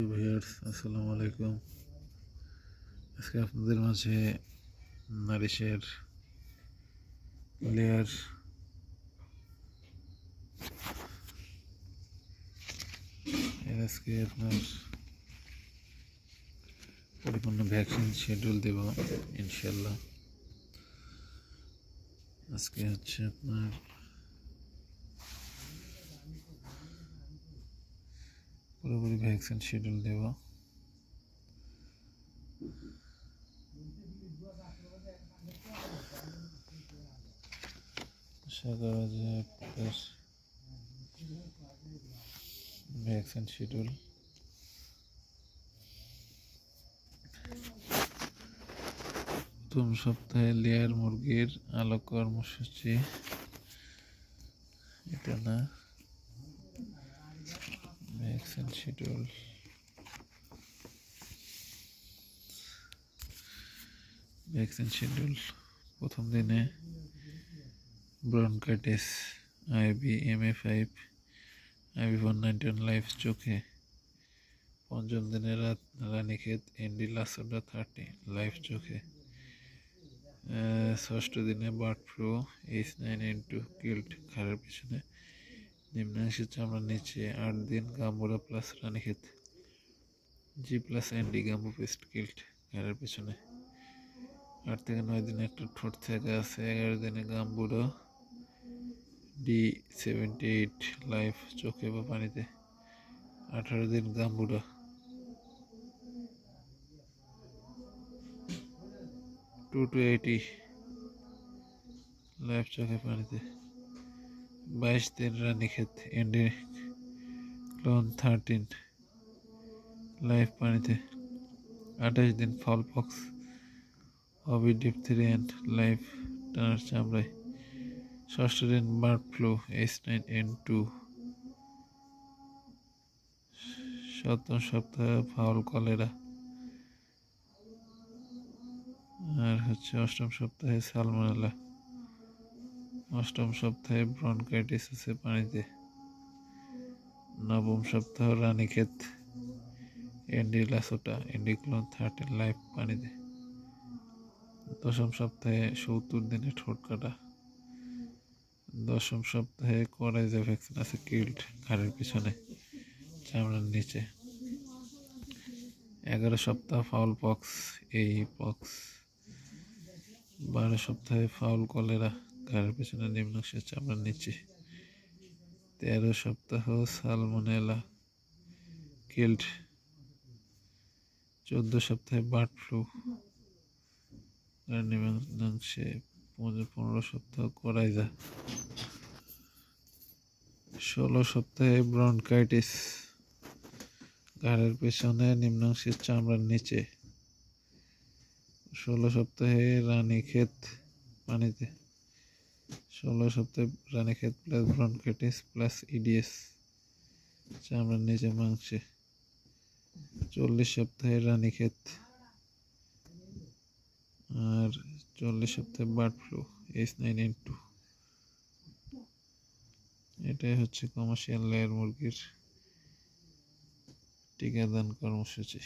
Viewers, আসসালামু আলাইকুম। আজকে আপনাদের মাঝে নারিশের লেয়ার আজকে আপনার পরিপূর্ণ ভ্যাকসিন শিডিউল দেব ইনশাল্লাহ আজকে হচ্ছে আপনার পুরোপুরি ভ্যাকসিন শিডিউল আপনাদের ভ্যাকসিন শিডিউল প্রথম সপ্তাহে লেয়ার মুরগির আলো কর্মসূচি। এটা না। ভ্যাকসিন শিডিউল ভ্যাকসিন শিডিউল প্রথম দিনে bronchitis IB M A five IB four ninety one live চোখে। পঞ্চম দিনে রাত, Ranikhet, ND LaSota thirty, live চোখে। ষষ্ঠ দিনে bird flu, H nine N two, killed, খারের পিছনে। নিম্নাংশের চামড়ার নিচে আট দিন Gumboro plus Ranikhet G plus ND গাম্বু paste killed ঘাড়ের পেছনে। আট থেকে নয় দিনে একটা ঠোঁট থেকে আছে, এগারো দিনে Gumboro D seventy eight live চোখে বা পানিতে, আঠারো দিন Gumboro. Two two eighty live চোখে পানিতে। বাইশ দিন রানীক্ষেত এন্ডে ক্লোন থার্টিন, লাইফ পানিতে, আঠাশ দিন ফল পক্স হবি ডিপথেরি অ্যান্ড লাইফ টানার চামড়ায়, ষষ্ঠ দিন bird flu, H nine N two, সপ্তম সপ্তাহে ফাউল কলেরা, আর হচ্ছে অষ্টম সপ্তাহে সালমোনেলা। অষ্টম সপ্তাহে ব্রনকাইটিস আছে পানিতে। নবম সপ্তাহ Ranikhet. ND LaSota ND clone thirteen live পানিতে। দশম সপ্তাহে সত্তর দিনে ঠোঁট কাটা। দশম সপ্তাহে কোরাইজা ভ্যাকসিন আছে কিল্ড ঘাড়ের পিছনে, চামড়ার নিচে। এগারো সপ্তাহ ফাউল পক্স, এই পক্স। বারো সপ্তাহে ফাউল কলেরা। ঘাড়ের পেছনে নিম্নাংশের চামড়ার নিচে তেরো সপ্তাহ সালমোনেলা কিল্ড। চোদ্দ সপ্তাহে বার্ড ফ্লু। নিম্নাংশে পনেরো সপ্তাহ করাইজা। ষোলো সপ্তাহে ব্রনকাইটিস। ঘাড়ের পেছনে নিম্নাংশের চামড়ার নিচে ষোলো সপ্তাহে রানীক্ষেত পানিতে। ষোলো সপ্তাহে Ranikhet plus bronchitis plus EDS চামড়ার নিচে মাংসে। চল্লিশ সপ্তাহে রানীক্ষেত আর চল্লিশ সপ্তাহে bird flu H nine N two এটাই হচ্ছে কমার্শিয়াল লেয়ার মুরগির টিকাদান কর্মসূচি।